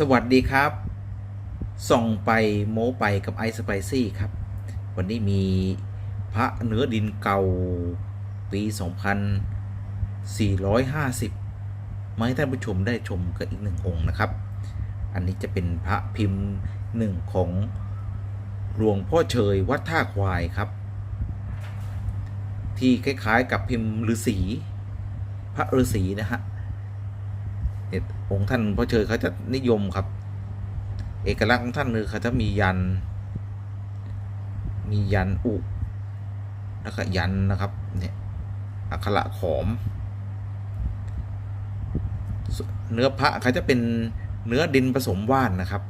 สวัสดีครับ ส่องไปโม้ไปกับไอสไปซี่ครับ วันนี้มีพระเนื้อดินเก่าปี 2450 มาให้ท่านผู้ชมได้ชมกันอีกหนึ่งองค์นะครับ อันนี้จะเป็นพระพิมพ์หนึ่งของหลวงพ่อเชยวัดท่าควายครับ ที่คล้ายๆกับพิมพ์ฤาษีพระฤาษีนะฮะ เนี่ยองค์ท่านพ่อเชยเขาจะนิยมครับ เอกลักษณ์ของท่านคือเขาจะมียัน มียันอุแล้วก็ยันนะครับเนี่ยอักขระขอม เนื้อพระเขาจะเป็นเนื้อดินผสมว่านนะครับ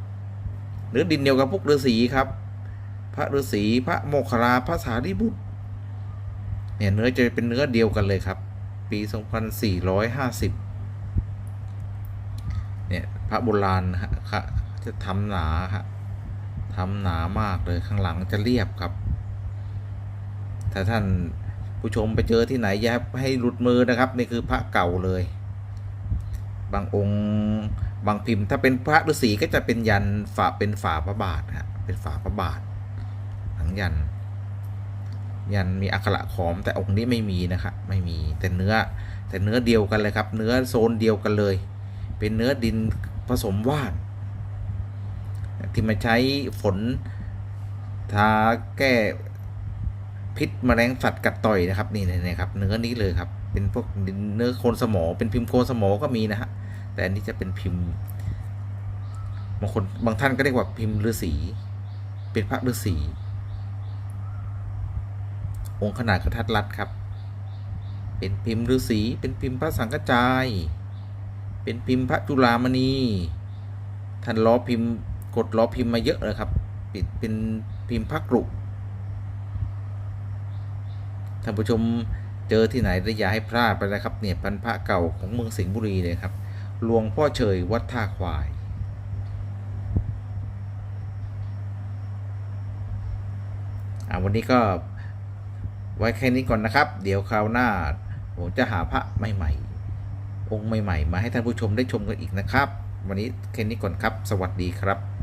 เนื้อดินเดียวกับพวกฤาษีครับ พระฤาษีพระโมคคัลลาพระสารีบุตรเนี่ยเนื้อจะเป็นเนื้อเดียวกันเลยครับ ปี 2450 เนี่ยพระโบราณฮะจะทำหนาฮะทำหนามากเลยข้างหลังจะเรียบครับ ถ้าท่านผู้ชมไปเจอที่ไหนอย่าให้หลุดมือนะครับนี่คือพระเก่าเลย บางองค์บางพิมพ์ ถ้าเป็นพระฤาษีก็จะเป็นยันฝาเป็นฝาพระบาทฮะเป็นฝาพระบาทหลังยัน ยันมีอักขระขอมแต่องค์นี้ไม่มีนะครับไม่มีแต่เนื้อแต่เนื้อเดียวกันเลยครับ เนื้อโซนเดียวกันเลย เป็นเนื้อดินผสมว่านที่มาใช้ฝนทาแก้พิษแมลงสัตว์กัดต่อยนะครับนี่นี่ครับ เนื้อนี้เลยครับ เป็นพวกเนื้อโคนสมอ เป็นพิมพ์โคนสมอก็มีนะฮะแต่อันนี้จะเป็นพิมพ์บางคนบางท่านก็เรียกว่าพิมพ์ฤาษีเป็นพระฤาษีองค์ขนาดกระทัดรัดครับ เป็นพิมพ์ฤาษีเป็นพิมพ์พระสังกจาย เป็นพิมพ์พระจุลามณี ท่านล้อพิมพ์กดล้อพิมพ์มาเยอะเลยครับปิดเป็นพิมพ์พระกรุท่านผู้ชมเจอที่ไหนได้อย่าให้พลาดไปนะครับเนี่ยพันพระเก่าของเมืองสิงห์บุรีเลยครับหลวงพ่อเฉยวัดท่าควายอ่าวันนี้ก็ไว้แค่นี้ก่อนนะครับ เดี๋ยวคราวหน้าผมจะหาพระใหม่ ๆ องค์ใหม่ๆ มาให้ท่านผู้ชมได้ชมกันอีกนะครับ วันนี้แค่นี้ก่อนครับ สวัสดีครับ